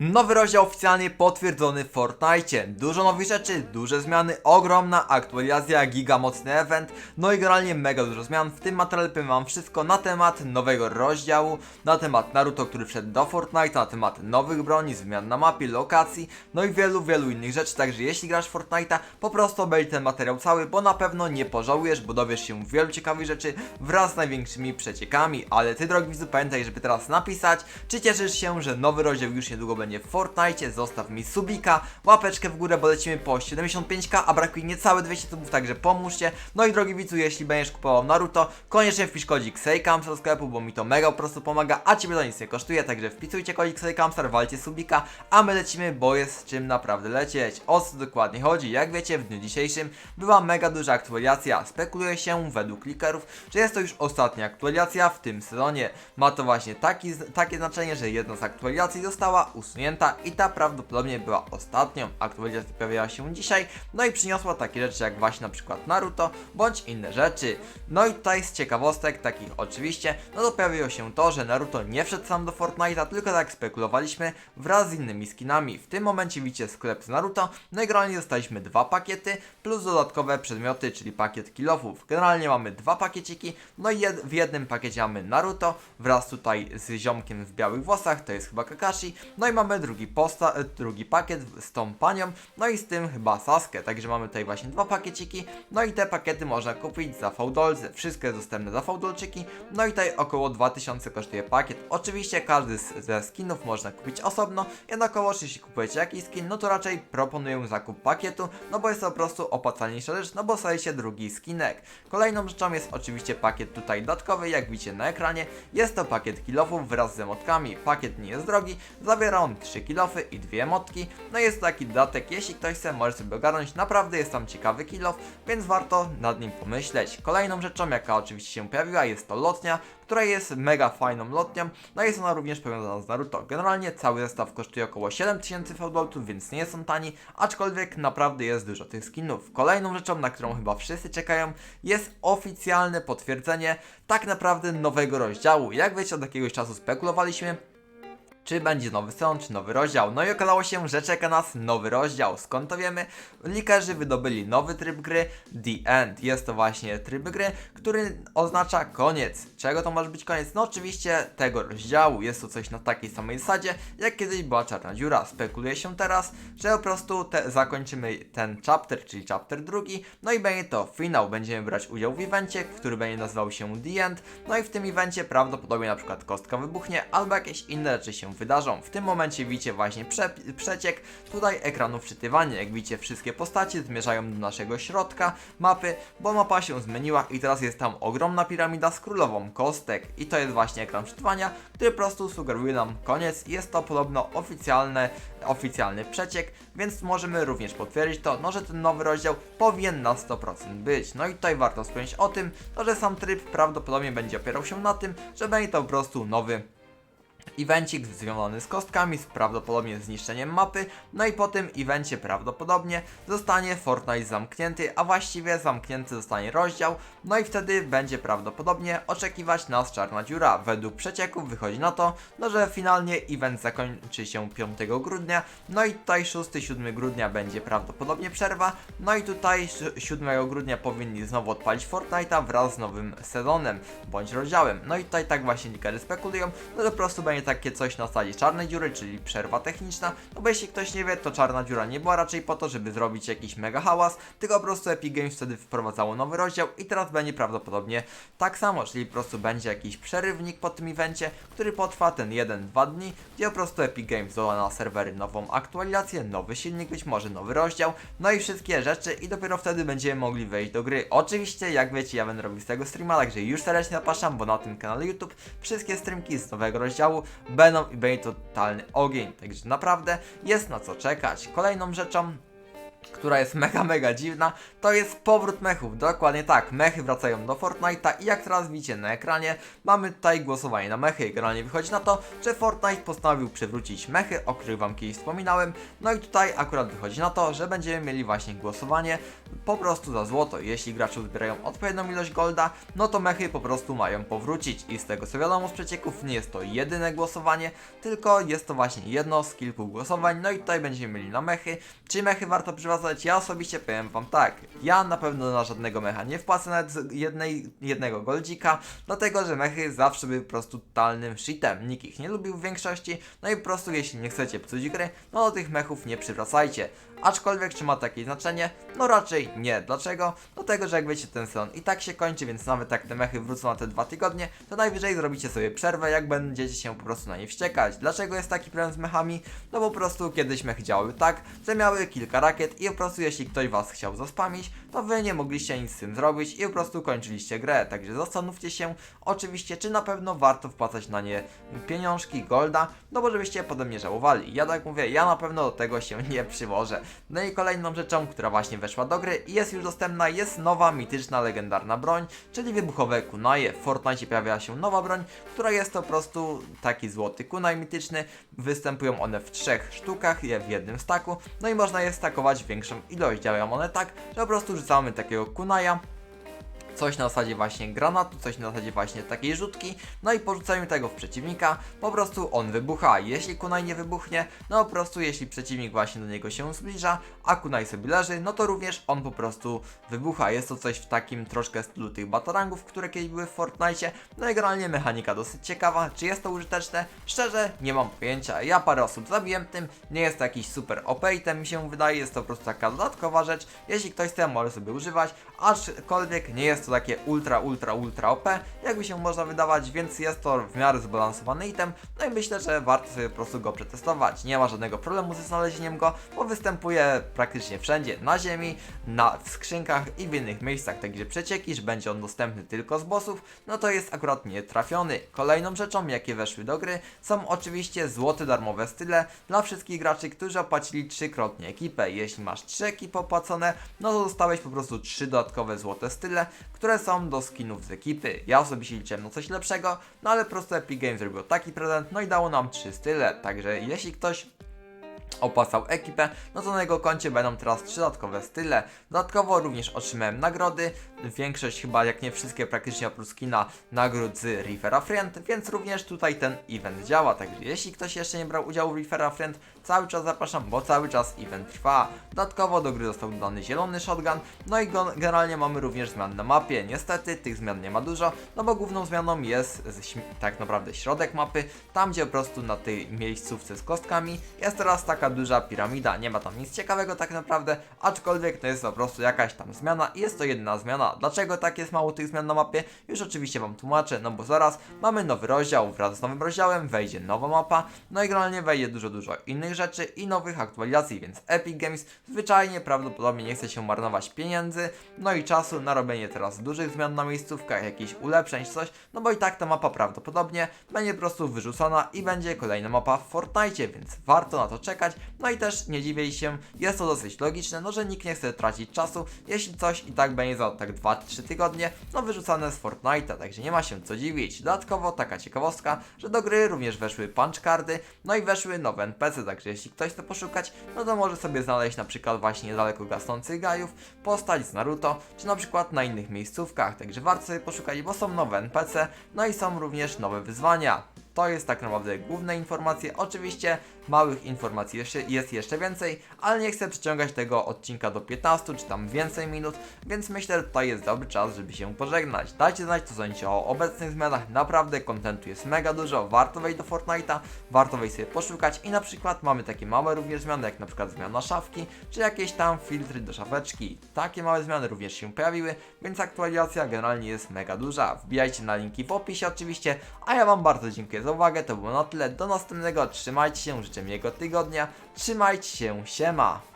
Nowy rozdział oficjalnie potwierdzony w Fortnite. Dużo nowych rzeczy, duże zmiany, ogromna aktualizacja, giga mocny event, no i generalnie mega dużo zmian. W tym materiale powiem wam wszystko na temat nowego rozdziału, na temat Naruto, który wszedł do Fortnite, na temat nowych broni, zmian na mapie, lokacji, no i wielu, wielu innych rzeczy. Także jeśli grasz w Fortnite'a, po prostu obejrzyj ten materiał cały, bo na pewno nie pożałujesz, bo dowiesz się wielu ciekawych rzeczy wraz z największymi przeciekami. Ale ty, drogi widzu, pamiętaj, żeby teraz napisać, czy cieszysz się, że nowy rozdział już niedługo będzie w Fortnite. Zostaw mi subika, łapeczkę w górę, bo lecimy po 75k, a brakuje niecałe 200 subów, także pomóżcie. No i drogi widzu, jeśli będziesz kupował Naruto, koniecznie wpisz kodzik SEJKAMS do sklepu, bo mi to mega po prostu pomaga, a ciebie to nic nie kosztuje, także wpisujcie kodzik SEJKAMSAR, walcie subika, a my lecimy, bo jest z czym naprawdę lecieć. O co dokładnie chodzi? Jak wiecie, w dniu dzisiejszym była mega duża aktualizacja. Spekuluje się według klikerów, że jest to już ostatnia aktualizacja w tym sezonie. Ma to właśnie taki, takie znaczenie, że jedna z aktualizacji została usunięta i ta prawdopodobnie była ostatnią. Aktualizacja pojawiła się dzisiaj, no i przyniosła takie rzeczy jak właśnie na przykład Naruto, bądź inne rzeczy. No i tutaj z ciekawostek, takich oczywiście, no to pojawiło się to, że Naruto nie wszedł sam do Fortnite'a, tylko tak spekulowaliśmy, wraz z innymi skinami. W tym momencie widzicie sklep z Naruto, no i generalnie dostaliśmy dwa pakiety, plus dodatkowe przedmioty, czyli pakiet kilofów. Generalnie mamy dwa pakieciki, no i jed w jednym pakiecie mamy Naruto, wraz tutaj z ziomkiem w białych włosach, to jest chyba Kakashi, no i mamy drugi, posta e, drugi pakiet z tą panią, no i z tym chyba Sasuke, także mamy tutaj właśnie dwa pakieciki, no i te pakiety można kupić za fałdolce, wszystko jest dostępne za fałdolczyki, no i tutaj około 2000 kosztuje pakiet. Oczywiście każdy z, ze skinów można kupić osobno, jednakowoż jeśli kupujecie jakiś skin, no to raczej proponuję zakup pakietu, no bo jest to po prostu opłacalniejsza rzecz, no bo staje się drugi skinek. Kolejną rzeczą jest oczywiście pakiet tutaj dodatkowy, jak widzicie na ekranie, jest to pakiet kilofów wraz z emotkami. Pakiet nie jest drogi, zawiera on 3 kilofy i dwie emotki, no jest taki dodatek, jeśli ktoś chce, może sobie ogarnąć, naprawdę jest tam ciekawy kilof, więc warto nad nim pomyśleć. Kolejną rzeczą, jaka oczywiście się pojawiła, jest to lotnia, która jest mega fajną lotnią, no jest ona również powiązana z Naruto. Generalnie cały zestaw kosztuje około 7000 fałdolców, więc nie są tani, aczkolwiek naprawdę jest dużo tych skinów. Kolejną rzeczą, na którą chyba wszyscy czekają, jest oficjalne potwierdzenie tak naprawdę nowego rozdziału. Jak wiecie, od jakiegoś czasu spekulowaliśmy, czy będzie nowy sezon, czy nowy rozdział. No i okazało się, że czeka nas nowy rozdział. Skąd to wiemy? Likerzy wydobyli nowy tryb gry, The End. Jest to właśnie tryb gry, który oznacza koniec. Czego to może być koniec? No oczywiście tego rozdziału. Jest to coś na takiej samej zasadzie, jak kiedyś była czarna dziura. Spekuluje się teraz, że po prostu te, zakończymy ten chapter, czyli chapter drugi, no i będzie to finał. Będziemy brać udział w evencie, który będzie nazywał się The End. No i w tym evencie prawdopodobnie na przykład kostka wybuchnie, albo jakieś inne rzeczy się wydarzą. W tym momencie widzicie właśnie prze przeciek tutaj ekranu wczytywania. Jak widzicie, wszystkie postacie zmierzają do naszego środka mapy, bo mapa się zmieniła i teraz jest tam ogromna piramida z królową kostek. I to jest właśnie ekran wczytywania, który po prostu sugeruje nam koniec. Jest to podobno oficjalne, oficjalny przeciek, więc możemy również potwierdzić to, no, że ten nowy rozdział powinien na 100% być. No i tutaj warto wspomnieć o tym, no, że sam tryb prawdopodobnie będzie opierał się na tym, że będzie to po prostu nowy evencik związany z kostkami, z prawdopodobnie zniszczeniem mapy, no i po tym evencie prawdopodobnie zostanie Fortnite zamknięty, a właściwie zamknięty zostanie rozdział, no i wtedy będzie prawdopodobnie oczekiwać nas czarna dziura. Według przecieków wychodzi na to, no że finalnie event zakończy się 5 grudnia, no i tutaj 6-7 grudnia będzie prawdopodobnie przerwa, no i tutaj 7 grudnia powinni znowu odpalić Fortnite'a wraz z nowym sezonem, bądź rozdziałem. No i tutaj tak właśnie likery spekulują, no to po prostu będzie takie coś na zasadzie czarnej dziury, czyli przerwa techniczna, no bo jeśli ktoś nie wie, to czarna dziura nie była raczej po to, żeby zrobić jakiś mega hałas, tylko po prostu Epic Games wtedy wprowadzało nowy rozdział i teraz będzie prawdopodobnie tak samo, czyli po prostu będzie jakiś przerywnik po tym evencie, który potrwa ten 1-2 dni, gdzie po prostu Epic Games doda na serwery nową aktualizację, nowy silnik, być może nowy rozdział, no i wszystkie rzeczy i dopiero wtedy będziemy mogli wejść do gry. Oczywiście, jak wiecie, ja będę robił z tego streama, także już serdecznie zapraszam, bo na tym kanale YouTube wszystkie streamki z nowego rozdziału będą i będzie totalny ogień, także naprawdę jest na co czekać. Kolejną rzeczą która jest mega, mega dziwna, to jest powrót mechów. Dokładnie tak, mechy wracają do Fortnite'a i jak teraz widzicie na ekranie, mamy tutaj głosowanie na mechy. Generalnie wychodzi na to, że Fortnite postanowił przywrócić mechy, o których wam kiedyś wspominałem. No i tutaj akurat wychodzi na to, że będziemy mieli właśnie głosowanie po prostu za złoto. Jeśli gracze uzbierają odpowiednią ilość golda, no to mechy po prostu mają powrócić. I z tego co wiadomo z przecieków, nie jest to jedyne głosowanie, tylko jest to właśnie jedno z kilku głosowań. No i tutaj będziemy mieli na mechy. Czy mechy warto przywracać? Ja osobiście powiem wam tak. Ja na pewno na żadnego mecha nie wpłacę nawet jednej, jednego goldzika, dlatego że mechy zawsze były po prostu totalnym shitem. Nikt ich nie lubił w większości, no i po prostu jeśli nie chcecie psuć gry, no to tych mechów nie przywracajcie. Aczkolwiek czy ma takie znaczenie? No raczej nie. Dlaczego? Dlatego, że jak wiecie ten sezon i tak się kończy, więc nawet jak te mechy wrócą na te dwa tygodnie, to najwyżej zrobicie sobie przerwę, jak będziecie się po prostu na nie wściekać. Dlaczego jest taki problem z mechami? No po prostu kiedyś mechy działały tak, że miały kilka rakiet i po prostu jeśli ktoś was chciał zaspamić, to wy nie mogliście nic z tym zrobić i po prostu kończyliście grę. Także zastanówcie się oczywiście, czy na pewno warto wpłacać na nie pieniążki, golda, no bo żebyście potem nie żałowali. Ja tak mówię, ja na pewno do tego się nie przyłożę. No i kolejną rzeczą, która właśnie weszła do gry i jest już dostępna, jest nowa mityczna, legendarna broń, czyli wybuchowe kunaje. W Fortnite pojawia się nowa broń, która jest to po prostu taki złoty kunaj mityczny. Występują one w trzech sztukach, je w jednym staku, no i można je stakować w większą ilość. Działają one tak, że po prostu rzucamy takiego kunaja, coś na zasadzie właśnie granatu, coś na zasadzie właśnie takiej rzutki, no i porzucamy tego w przeciwnika, po prostu on wybucha. Jeśli kunaj nie wybuchnie, no po prostu jeśli przeciwnik właśnie do niego się zbliża, a kunaj sobie leży, no to również on po prostu wybucha. Jest to coś w takim troszkę stylu tych batarangów, które kiedyś były w Fortnite, no i generalnie mechanika dosyć ciekawa. Czy jest to użyteczne? Szczerze, nie mam pojęcia. Ja parę osób zabiłem tym, nie jest to jakiś super OP item mi się wydaje, jest to po prostu taka dodatkowa rzecz. Jeśli ktoś chce, może sobie używać, aczkolwiek nie jest to takie ultra, ultra, ultra OP, jakby się można wydawać, więc jest to w miarę zbalansowany item, no i myślę, że warto sobie po prostu go przetestować. Nie ma żadnego problemu ze znalezieniem go, bo występuje praktycznie wszędzie, na ziemi, na, skrzynkach i w innych miejscach, także przecieki, że będzie on dostępny tylko z bossów, no to jest akurat nietrafiony. Kolejną rzeczą, jakie weszły do gry, są oczywiście złote darmowe style dla wszystkich graczy, którzy opłacili trzykrotnie ekipę. Jeśli masz trzy ekipy opłacone, no to dostałeś po prostu trzy dodatkowe złote style, które są do skinów z ekipy. Ja osobiście liczyłem na coś lepszego, no ale po prostu Epic Games zrobił taki prezent, no i dało nam trzy style, także jeśli ktoś opłacał ekipę, no to na jego koncie będą teraz trzy dodatkowe style. Dodatkowo również otrzymałem nagrody, większość chyba, jak nie wszystkie praktycznie oprócz skina, nagród z Reefera Friend, więc również tutaj ten event działa, także jeśli ktoś jeszcze nie brał udziału w Reefera Friend, cały czas zapraszam, bo cały czas event trwa. Dodatkowo do gry został dodany zielony shotgun, no i generalnie mamy również zmiany na mapie. Niestety tych zmian nie ma dużo, no bo główną zmianą jest tak naprawdę środek mapy, tam gdzie po prostu na tej miejscówce z kostkami jest teraz taka duża piramida. Nie ma tam nic ciekawego tak naprawdę, aczkolwiek to jest po prostu jakaś tam zmiana i jest to jedna zmiana. Dlaczego tak jest mało tych zmian na mapie? Już oczywiście Wam tłumaczę, no bo zaraz mamy nowy rozdział, wraz z nowym rozdziałem wejdzie nowa mapa, no i generalnie wejdzie dużo, dużo innych rzeczy i nowych aktualizacji, więc Epic Games zwyczajnie prawdopodobnie nie chce się marnować pieniędzy, no i czasu na robienie teraz dużych zmian na miejscówkach, jakichś ulepszeń coś, no bo i tak ta mapa prawdopodobnie będzie po prostu wyrzucona i będzie kolejna mapa w Fortnite, więc warto na to czekać, no i też nie dziwię się, jest to dosyć logiczne, no że nikt nie chce tracić czasu, jeśli coś i tak będzie za tak 2-3 tygodnie, no wyrzucane z Fortnite'a, także nie ma się co dziwić. Dodatkowo taka ciekawostka, że do gry również weszły punch cardy, no i weszły nowe NPC, także jeśli ktoś chce poszukać, no to może sobie znaleźć na przykład właśnie niedaleko gasnących gajów, postać z Naruto, czy na przykład na innych miejscówkach, także warto sobie poszukać, bo są nowe NPC, no i są również nowe wyzwania. To jest tak naprawdę główne informacje. Oczywiście małych informacji jeszcze, jest jeszcze więcej, ale nie chcę przyciągać tego odcinka do 15 czy tam więcej minut, więc myślę, że tutaj jest dobry czas, żeby się pożegnać. Dajcie znać, co sądzicie o obecnych zmianach. Naprawdę kontentu jest mega dużo. Warto wejść do Fortnite'a, warto wejść sobie poszukać i na przykład mamy takie małe również zmiany, jak na przykład zmiana szafki, czy jakieś tam filtry do szafeczki. Takie małe zmiany również się pojawiły, więc aktualizacja generalnie jest mega duża. Wbijajcie na linki w opisie oczywiście, a ja Wam bardzo dziękuję za uwagę. To było na tyle. Do następnego. Trzymajcie się, życzę miłego tygodnia. Trzymajcie się, siema.